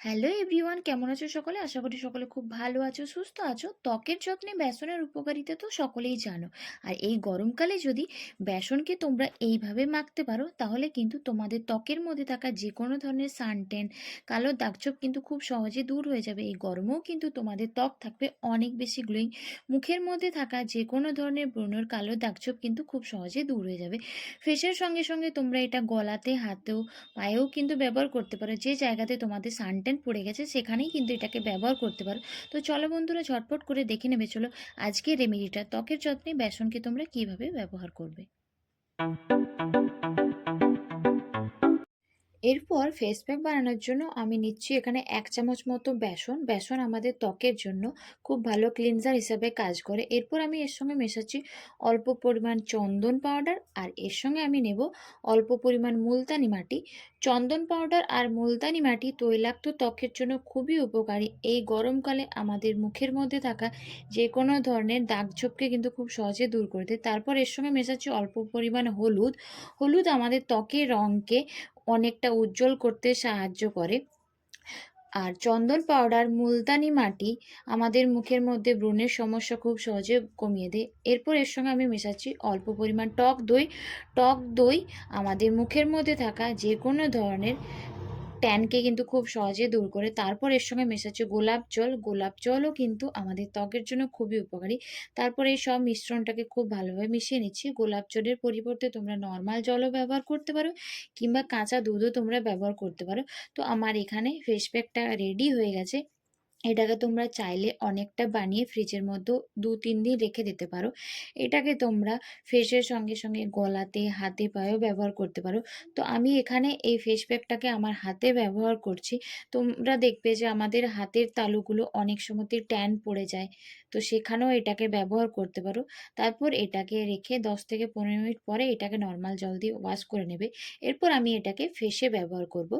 Hello everyone, কেমন আছো সকলে? আশা করি সকলে খুব ভালো আছো, সুস্থ আছো। ত্বকের যত্নে বেসনের উপকারিতা তো সকলেই জানো। আর এই গরমকালে যদি বেসনকে তোমরা এইভাবে মাখতে পারো, তাহলে কিন্তু তোমাদের ত্বকের মধ্যে থাকা যে কোনো ধরনের সানটেন কালো দাগছোপ কিন্তু খুব সহজে দূর হয়ে যাবে। এই গরমেও কিন্তু তোমাদের ত্বক থাকবে অনেক বেশি গ্লোয়িং। মুখের মধ্যে থাকা যে কোনো ধরনের ব্রণর কালো দাগছোপ কিন্তু খুব সহজে দূর হয়ে যাবে। ফেসের সঙ্গে সঙ্গে তোমরা এটা গলাতে, হাতেও, পায়েও কিন্তু ব্যবহার করতে পারো। যে জায়গাতে তোমাদের সানটেন পড়ে গেছে, সেখানেই কিন্তু এটাকে ব্যবহার করতে পারো। তো চলো বন্ধুরা, ঝটপট করে দেখে নেবে, চলো আজকে রেমেডিটা ত্বকের যত্নে বেসনকে তোমরা কীভাবে ব্যবহার করবে? এরপর ফেস প্যাক বানানোর জন্য আমি নিচ্ছি এখানে এক চামচ মতো বেসন। বেসন আমাদের ত্বকের জন্য খুব ভালো ক্লিনজার হিসাবে কাজ করে। এরপর আমি এর সঙ্গে মেশাচ্ছি অল্প পরিমাণ চন্দন পাউডার আর এর সঙ্গে আমি নেব অল্প পরিমাণ মুলতানি মাটি। চন্দন পাউডার আর মুলতানি মাটি তৈলাক্ত ত্বকের জন্য খুবই উপকারী। এই গরমকালে আমাদের মুখের মধ্যে থাকা যে কোনো ধরনের দাগছোপকে কিন্তু খুব সহজে দূর করে দেয়। তারপর এর সঙ্গে মেশাচ্ছি অল্প পরিমাণ হলুদ। হলুদ আমাদের ত্বকের রঙকে অনেকটা উজ্জ্বল করতে সাহায্য করে। আর চন্দন পাউডার মুলতানি মাটি আমাদের মুখের মধ্যে ব্রণের সমস্যা খুব সহজে কমিয়ে দেয়। এরপর এর সঙ্গে আমি মেশাচ্ছি অল্প পরিমাণ টক দই। টক দই আমাদের মুখের মধ্যে থাকা যে কোনো ধরনের ট্যানকে কিন্তু খুব সহজে দূর করে। তারপর এর সঙ্গে মেশাচ্ছে গোলাপ জল। গোলাপ জলও কিন্তু আমাদের ত্বকের জন্য খুবই উপকারী। তারপর এই সব মিশ্রণটাকে খুব ভালোভাবে মিশিয়ে নিচ্ছি। গোলাপ জলের পরিবর্তে তোমরা নর্মাল জলও ব্যবহার করতে পারো কিংবা কাঁচা দুধও তোমরা ব্যবহার করতে পারো। তো আমার এখানে ফেস প্যাকটা রেডি হয়ে গেছে। এটাকে তোমরা চাইলে অনেকটা বানিয়ে ফ্রিজের মধ্যে দু, তিন দিন রেখে দিতে পারো। এটাকে তোমরা ফেসের সঙ্গে সঙ্গে গলাতে, হাতে পায়েও ব্যবহার করতে পারো। তো আমি এখানে এই ফেস প্যাকটাকে আমার হাতে ব্যবহার করছি। তোমরা দেখবে যে আমাদের হাতের তালুগুলো অনেক সময়তে ট্যান পড়ে যায়। তো সেখানেও এটাকে ব্যবহার করতে পারো। তারপর এটাকে রেখে দশ থেকে পনেরো মিনিট পরে এটাকে নর্মাল জল দিয়ে ওয়াশ করে নেবে। এরপর আমি এটাকে ফেসে ব্যবহার করব।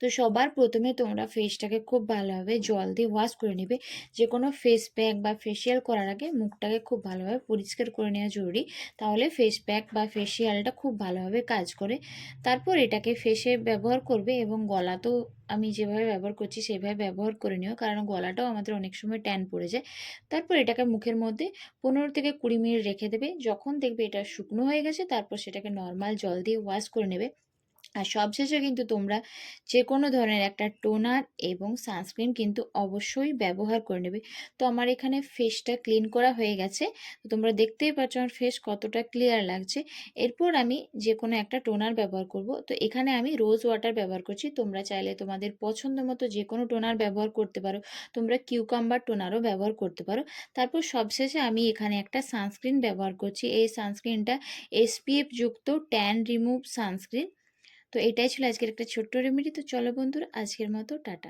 তো সবার প্রথমে তোমরা ফেসটাকে খুব ভালোভাবে জল দিয়ে ওয়াশ করে নেবে। যে কোনো ফেস প্যাক বা ফেসিয়াল করার আগে মুখটাকে খুব ভালোভাবে পরিষ্কার করে নেওয়া জরুরি। তাহলে ফেস প্যাক বা ফেসিয়ালটা খুব ভালোভাবে কাজ করে। তারপর এটাকে ফেসে ব্যবহার করবে এবং গলা তো আমি যেভাবে ব্যবহার করছি সেভাবে ব্যবহার করে নিও, কারণ গলাটাও আমাদের অনেক সময় ট্যান পড়ে যায়। তারপর এটাকে মুখের মধ্যে পনেরো থেকে কুড়ি মিনিট রেখে দেবে। যখন দেখবে এটা শুকনো হয়ে গেছে, তারপর সেটাকে নর্মাল জল দিয়ে ওয়াশ করে নেবে। আর সবশেষে কিন্তু তোমরা যে কোনো ধরনের একটা টোনার এবং সানস্ক্রিন কিন্তু অবশ্যই ব্যবহার করে নেবে। তো আমার এখানে ফেসটা ক্লিন করা হয়ে গেছে। তোমরা দেখতেই পাচ্ছ আমার ফেস কতটা ক্লিয়ার লাগছে। এরপর আমি যে কোনো একটা টোনার ব্যবহার করব। তো এখানে আমি রোজ ওয়াটার ব্যবহার করছি। তোমরা চাইলে তোমাদের পছন্দ মতো যে কোনো টোনার ব্যবহার করতে পারো। তোমরা কিউকাম্বার টোনারও ব্যবহার করতে পারো। তারপর সবশেষে আমি এখানে একটা সানস্ক্রিন ব্যবহার করছি। এই সানস্ক্রিনটা এসপিএফ যুক্ত ট্যান রিমুভ সানস্ক্রিন। তো এটাই ছিল আজকের একটা ছোট্ট রেমেডি তো চলো বন্ধুর আজকের মতো টাটা।